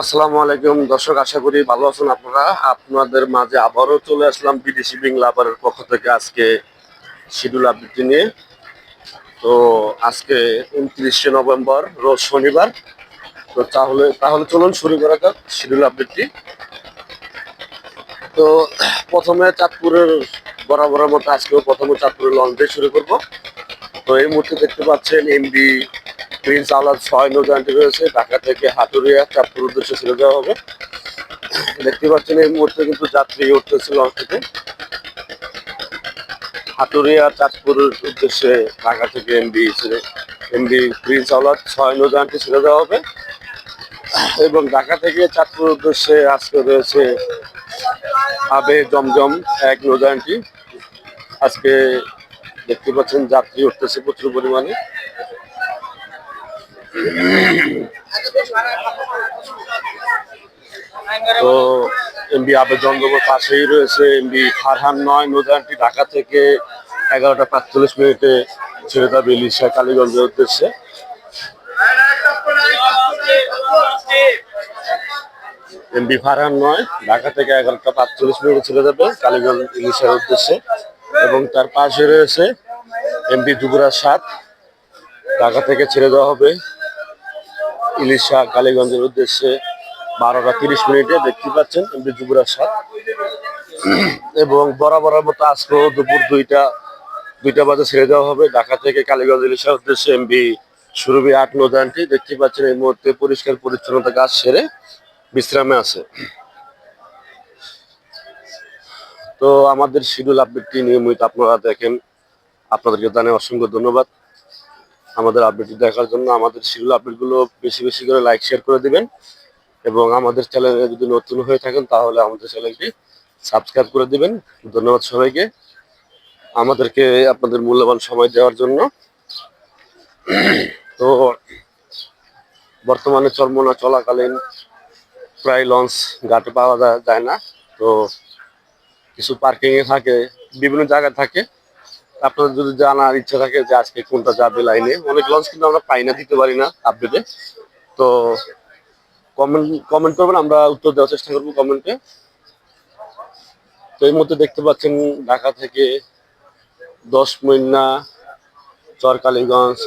আসসালামু আলাইকুম। দর্শক, আশা করি ভালো আছেন আপনারা। আপনাদের মাঝে আবারও চলে আসলাম বিদেশি বিং লাভারের পক্ষ থেকে আজকে শিডিউল আপডেটটি নিয়ে। তো আজকে উনত্রিশে নভেম্বর, রোজ শনিবার। তো তাহলে তাহলে চলুন শুরু করা যাক শিডিউল আপডেটটি। তো প্রথমে চাঁদপুরের বরাবরের মতো আজকেও প্রথমে চাঁদপুরের লঞ্চ শুরু করব। তো এই মুহূর্তে দেখতে পাচ্ছেন এমবি প্রিন্স আলাদ ছয় নৌজানটি রয়েছে। ঢাকা থেকে হাটুরিয়া চাঁদপুর উদ্দেশ্যে ছেড়ে দেওয়া হবে। দেখতে পাচ্ছেন এই মুহূর্তে কিন্তু যাত্রী উঠতেছে লঞ্চ থেকে। হাটুরিয়া চাঁদপুরের উদ্দেশ্যে ঢাকা থেকে এমবি ছেড়ে এমবি প্রিন্স আলাদ ছয় নৌজানটি ছেড়ে দেওয়া হবে। এবং ঢাকা থেকে চাঁদপুর উদ্দেশ্যে আজকে রয়েছে আবে জমজম এক নৌজানটি আজকে দেখতে পাচ্ছেন যাত্রী উঠতেছে প্রচুর পরিমাণে। তো এমবি আবেদনগমের পাশেই রয়েছে এমবি ফারহান নয় নৌজানটি ঢাকা থেকে এগারোটা পাঁচচল্লিশ মিনিটে ছেড়ে যাবে ইলিশা কালীগঞ্জের উদ্দেশ্যে। এমবি ফারহান নয়, ঢাকা থেকে এগারোটা পাঁচচল্লিশ মিনিটে ছেড়ে যাবে কালীগঞ্জ ইলিশার উদ্দেশ্যে। এবং তার পাশে রয়েছে এমবি যুবরাজ সাত, ঢাকা থেকে ছেড়ে দেওয়া হবে। ইলিশা কালীগঞ্জের উদ্দেশ্যে বারোটা তিরিশ মিনিটে দেখতে পাচ্ছেন এমবি যুবরাজ সাত এবং বরাবরের মতো আজকেও দুপুর দুইটা দুইটা বাজে ছেড়ে দেওয়া হবে। ঢাকা থেকে কালীগঞ্জ ইলিশা উদ্দেশ্যে এমবি সুরভি আট নদানটি দেখতে পাচ্ছেন এই মুহূর্তে পরিষ্কার পরিচ্ছন্নতা কাজ সেরে বিশ্রামে আছে। তো আমাদের শিডিউল আপডেটটি নিয়মিত আপনারা দেখেন। আপনাদেরকে জানাই অসংখ্য ধন্যবাদ। আমাদের আপডেট দেখার জন্য আমাদের শিডিউল আপডেটগুলো বেশি বেশি করে লাইক শেয়ার করে দিবেন। এবং আমাদের চ্যানেলে যদি নতুন হয়ে থাকেন, তাহলে আমাদের চ্যানেলটি সাবস্ক্রাইব করে দিবেন। ধন্যবাদ সবাইকে। আমাদেরকে আপনাদের মূল্যবান সময় দেওয়ার জন্য। তো বর্তমানে চর্মনা চলাকালীন প্রায় লঞ্চ ঘাটে পাওয়া যায় না। তো কিছু পার্কিং এ থাকে, বিভিন্ন জায়গায় থাকে। আপনাদের যদি জানার ইচ্ছা থাকে যে আজকে কোনটা যাবে লাইনে, অনেক লঞ্চ কিন্তু আমরা পাই না, দিতে পারি না আপডেটে তো কমেন্ট কমেন্ট করবেন, আমরা উত্তর দেওয়ার চেষ্টা করব কমেন্টে তো এই মুহূর্তে দেখতে পাচ্ছেন ঢাকা থেকে দশ মইনা, চরকালীগঞ্জ,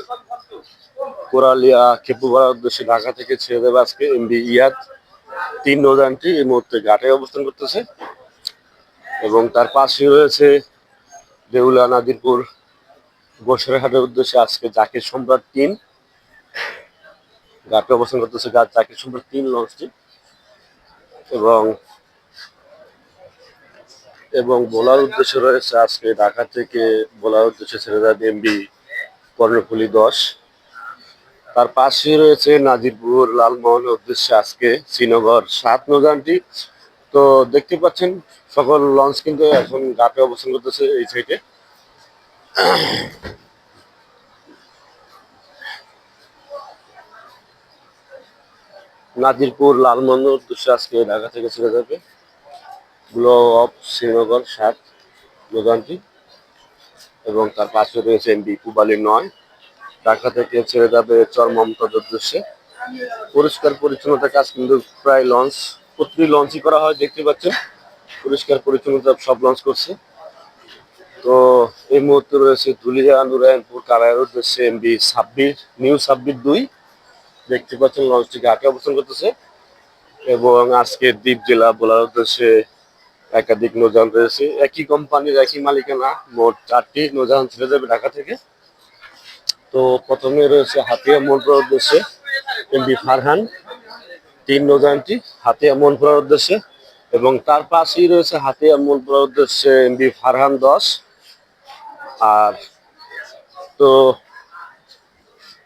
কোরালিয়া খেপুপাড়ার উদ্দেশ্যে ঢাকা থেকে ছেড়ে দেবে আজকে এমবি ইয়াদ। তিন নৌযানটি এই মুহূর্তে ঘাটে অবস্থান করতেছে এবং তার পাশে রয়েছে দেউলা নাদিরপুর গোসরাঘাটের উদ্দেশ্যে আজকে জাকির সম্রাট তিন। ঘাটে অবস্থান করতেছে জাকির সম্রাট তিন লঞ্চটি এবং এবং বোলার উদ্দেশ্যে রয়েছে আজকে ঢাকা থেকে বোলার উদ্দেশ্যে ছেড়ে যাবে এমবি কর্ণফুলি দশ। তার পাশে রয়েছে নাজিরপুর লালমোহনের উদ্দেশ্যে আজকে শ্রীনগর সাত নৌযানটি। তো দেখতে পাচ্ছেন, সকল লঞ্চ কিন্তু এখন ঘাটে অবস্থান করতেছে এই সাইডে নাজিরপুর লালমোহনের উদ্দেশ্যে আজকে ঢাকা থেকে ছেড়ে যাবে। ব্লো অফ শ্রীনগর সাত নৌযানটি এবং তার পাশে রয়েছে এমবি পুবালি নয়। ঢাকা থেকে ছেড়ে যাবে চর মমতাজ উদ্দেশ্যে। পরিষ্কার পরিচ্ছন্নতা কাজ কিন্তু প্রায় লঞ্চ। প্রতিটি লঞ্চই করা হয়, দেখতে পাচ্ছেন। পরিষ্কার পরিচ্ছন্নতা সব লঞ্চ করছে। তো এই মুহূর্তে রয়েছে ধুলিয়া নুরায়নপুর কারায়ের উদ্দেশ্যে এমবি ছাব্বিশ, নিউ ছাব্বিশ দুই। দেখতে পাচ্ছেন লঞ্চটি ঘাটে অবস্থান করতেছে। এবং আজকে দ্বীপ জেলা বলার উদ্দেশ্যে একাধিক নৌযান রয়েছে। একই কোম্পানির একই মালিকানা, মোট চারটি নৌযান ছেড়ে যাবে ঢাকা থেকে। তো প্রথমে রয়েছে হাতিয়া মনপুরার উদ্দেশ্যে, এমবি ফারহান। তিন নৌযানটি হাতিয়া মনপুরার উদ্দেশ্যে এবং তার পাশেই রয়েছে হাতিয়া মনপুরার উদ্দেশ্যে এমবি ফারহান দশ। আর তো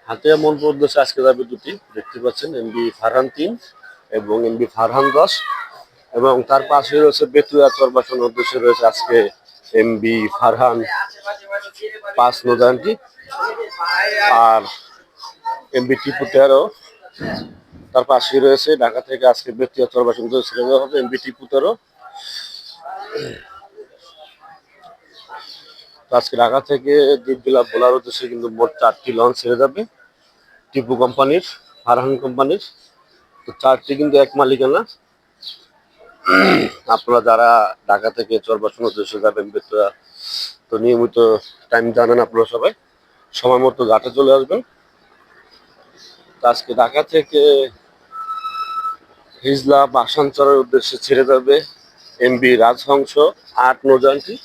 হাতিয়া মনপুর উদ্দেশ্যে আজকে যাবে দুটি, দেখতে পাচ্ছেন এমবি ফারহান তিন এবং এমবি ফারহান দশ। এবং তার পাশে রয়েছে বেতুয়া চরবাসন উদ্দেশ্যে রয়েছে আজকে এমবি ফারহান পাঁচ নৌযানটি। আর এমবি টিপু তেরো। তার পাশে রয়েছে ঢাকা থেকে আজকে বেতুয়া চরবাসন ছেড়ে দেওয়া হবে এমবি টিপু তেরো। আজকে ঢাকা থেকে দ্বীপ জেলা বোলার উদ্দেশ্যে কিন্তু মোট চারটি লঞ্চ ছেড়ে যাবে টিপু কোম্পানির, ফারহান কোম্পানির। তো চারটি কিন্তু এক মালিকানা। আপনারা যারা ঢাকা থেকে চরবাসন উদ্দেশ্যে যাবেন বেতুয়া তো নিয়মিত টাইম জানেন আপনারা সবাই। সময় মতো ঘাটে চলে আসবেন। আজকে ঢাকা থেকে হিজলা বাসানচরের উদ্দেশ্যে ছেড়ে যাবে এমবি রাজহংস আট নৌযানটি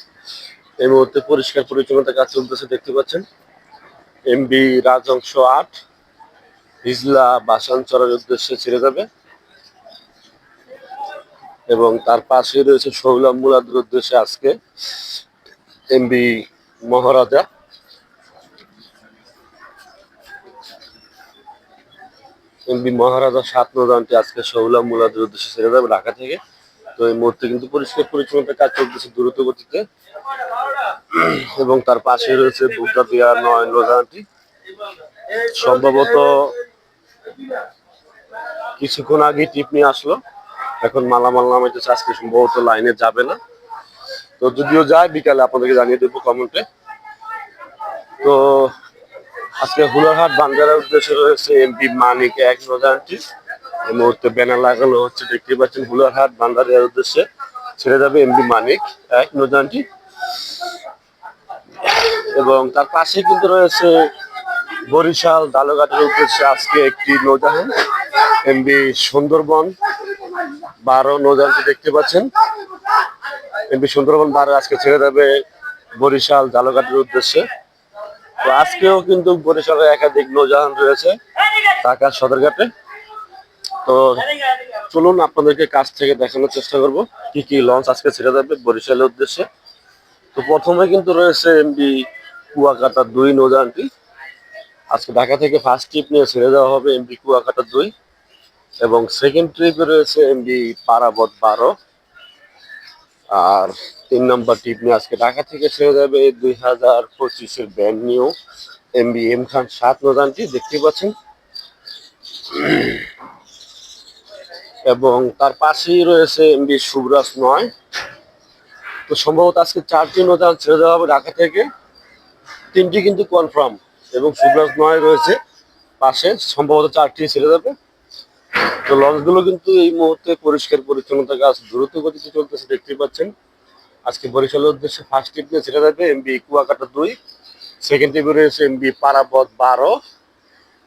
এই মুহূর্তে পরিষ্কার পরিচ্ছন্নতা কাজ চলতেছে, দেখতে পাচ্ছেন। এমবি রাজহংস আট হিজলা বাসানচরের উদ্দেশ্যে ছেড়ে যাবে। এবং তার পাশে রয়েছে শৌলাম উদ্দেশ্যে আজকে এমবি মহারাজা এমবি মহারাজা সাত নদানটি আজকে শৌলাম মুলাদের উদ্দেশ্যে ছেড়ে যাবে ঢাকা থেকে। তো এই মুহূর্তে কিন্তু পরিষ্কার পরিচ্ছন্নতা কাজ চলতেছে দ্রুত গতিতে। এবং তার পাশে রয়েছে বুদ্ধা বিহার নয় নদানটি সম্ভবত কিছুক্ষণ আগে টিপ নিয়ে আসলো। এখন মালামাল নামাইতেছে আজকে সম্ভবত লাইনে যাবে না। তো যদিও যায়, বিকালে আপনাদেরকে জানিয়ে দেবো কমেন্টে। তো আজকে হুলারহাট বাঙ্গারের উদ্দেশ্যে রয়েছে এমপি মানিক এক নজানটি এই মুহূর্তে ব্যানার লাগানো হচ্ছে দেখতে পাচ্ছেন হুলারহাট বান্দারিয়ার উদ্দেশ্যে। ছেড়ে যাবে এমপি মানিক এক নজানটি এবং তার পাশে কিন্তু রয়েছে বরিশাল দালঘাটের উদ্দেশ্যে আজকে একটি নৌজাহান এমবি সুন্দরবন বারো নৌজাহানটি দেখতে পাচ্ছেন। এমবি সুন্দরবন বারো আজকে ছেড়ে যাবে বরিশাল জালঘাটের উদ্দেশ্যে। তো আজকেও কিন্তু বরিশালের একাধিক নৌজাহান রয়েছে ঢাকা সদরঘাটে। তো চলুন আপনাদেরকে কাছ থেকে দেখানোর চেষ্টা করব, কি কি লঞ্চ আজকে ছেড়ে যাবে বরিশালের উদ্দেশ্যে। তো প্রথমে কিন্তু রয়েছে এমবি কুয়াকাটা দুই নৌজাহানটি। আজকে ঢাকা থেকে ফার্স্ট ট্রিপ নিয়ে ছেড়ে দেওয়া হবে এমবি কুয়াকাটা দুই এবং সেকেন্ড ট্রিপে রয়েছে এমবি পারাবত বারো। আর তিন নম্বর ট্রিপ নিয়ে আজকে ঢাকা থেকে ছেড়ে যাবে দুই হাজার পঁচিশের ব্যান্ড নিউ এমবি এম খান সাত নদানটি, দেখতে পাচ্ছেন। এবং তার পাশেই রয়েছে এমবি শুভরাজ নয়। তো সম্ভবত আজকে চারটি নদান ছেড়ে দেওয়া হবে ঢাকা থেকে। তিনটি কিন্তু কনফার্ম এবং শুভরাজ নয় রয়েছে পাশে, সম্ভবত চারটি ছেড়ে যাবে তো লঞ্চগুলো কিন্তু এই মুহূর্তে পরিষ্কার পরিচ্ছন্নতা কাজ দ্রুত গতিতে চলতেছে, দেখতে পাচ্ছেন। আজকে বরিশালের উদ্দেশ্যে ফার্স্ট টিপ নিয়ে ছেড়ে যাবে এমবি কুয়াকাটা দুই সেকেন্ড টিপে রয়েছে এমবি পারাপথ বারো,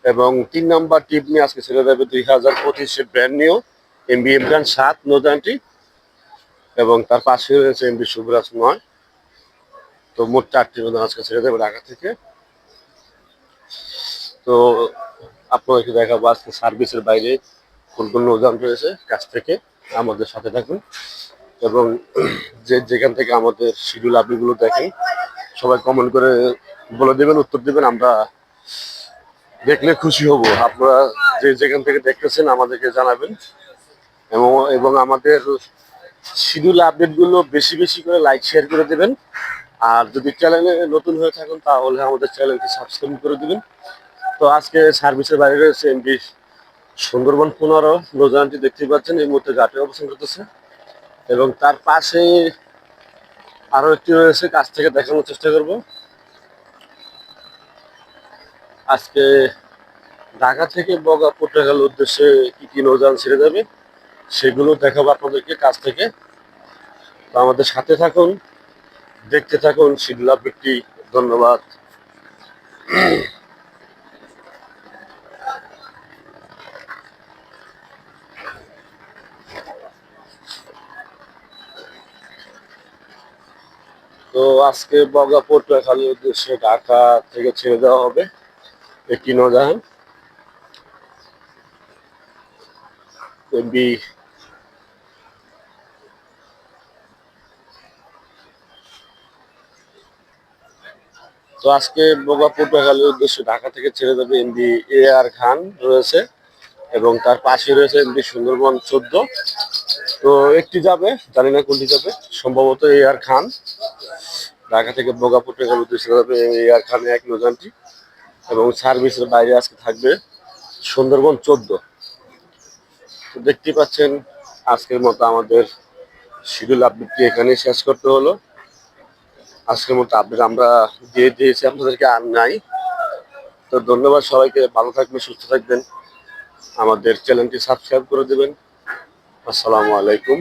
এবং তিন নম্বর টিপ নিয়ে আজকে ছেড়ে থাকবে দুই হাজার পঁচিশে ব্র্যান্ড নিউ এমবি ইমরান সাত নদানটি এবং তার পাশে রয়েছে এমবি শুভরাজ নয়। তো মোট চারটি নদান আজকে ছেড়ে যাবে ঢাকা থেকে। তো আপনাদেরকে দেখাবো আজকে সার্ভিসের বাইরে কোন কোন নৌযান রয়েছে কাছ থেকে আমাদের সাথে থাকুন। এবং যে যেখান থেকে আমাদের শিডিউল আপডেটগুলো দেখেন সবাই কমেন্ট করে বলে দেবেন, উত্তর দেবেন, আমরা দেখলে খুশি হব। আপনারা যে যেখান থেকে দেখতেছেন আমাদেরকে জানাবেন। এবং এবং আমাদের শিডিউল আপডেটগুলো বেশি বেশি করে লাইক শেয়ার করে দেবেন। আর যদি চ্যানেলে নতুন হয়ে থাকেন, তাহলে আমাদের চ্যানেলকে সাবস্ক্রাইব করে দেবেন। তো আজকে সার্ভিসের বাইরে রয়েছে এমবি সুন্দরবন পনেরো। নৌজানটি দেখতে পাচ্ছেন, এই মুহূর্তে ঘাটে অবস্থান করতেছে। এবং তার পাশে আরও একটি রয়েছে, কাছ থেকে দেখানোর চেষ্টা করব। আজকে ঢাকা থেকে বগা পটুয়াখাল উদ্দেশ্যে কি কি নৌযান ছেড়ে যাবে, সেগুলো দেখাবো আপনাদেরকে কাছ থেকে। তো আমাদের সাথে থাকুন, দেখতে থাকুন, শিডিউল আপডেটটি, ধন্যবাদ। তো আজকে বগা পটুয়াখালীর উদ্দেশ্যে ঢাকা থেকে ছেড়ে দেওয়া হবে। একটি নৌজাহান এমবি তো আজকে বগা পটুয়াখালীর উদ্দেশ্যে ঢাকা থেকে ছেড়ে যাবে এমবি এ আর খান রয়েছে এবং তার পাশে রয়েছে এমবি সুন্দরবন চোদ্দ। তো একটি যাবে, জানি না কোনটি যাবে, সম্ভবত এ আর খান। ঢাকা থেকে বগা পটুয়াখালী উদ্দেশ্যে যাবে এ আর খানে এক নৌযানটি। এবং সার্ভিসের বাইরে আজকে থাকবে সুন্দরবন চোদ্দ। তো দেখতে পাচ্ছেন, আজকের মতো আমাদের শিডিউল আপডেটটি এখানে শেষ করতে হলো। আজকের মতো আপডেট আমরা দিয়ে দিয়েছি, আপনাদেরকে আর নাই। তো ধন্যবাদ সবাইকে, ভালো থাকবেন, সুস্থ থাকবেন। আমাদের চ্যানেলটি সাবস্ক্রাইব করে দেবেন। আসসালামু আলাইকুম।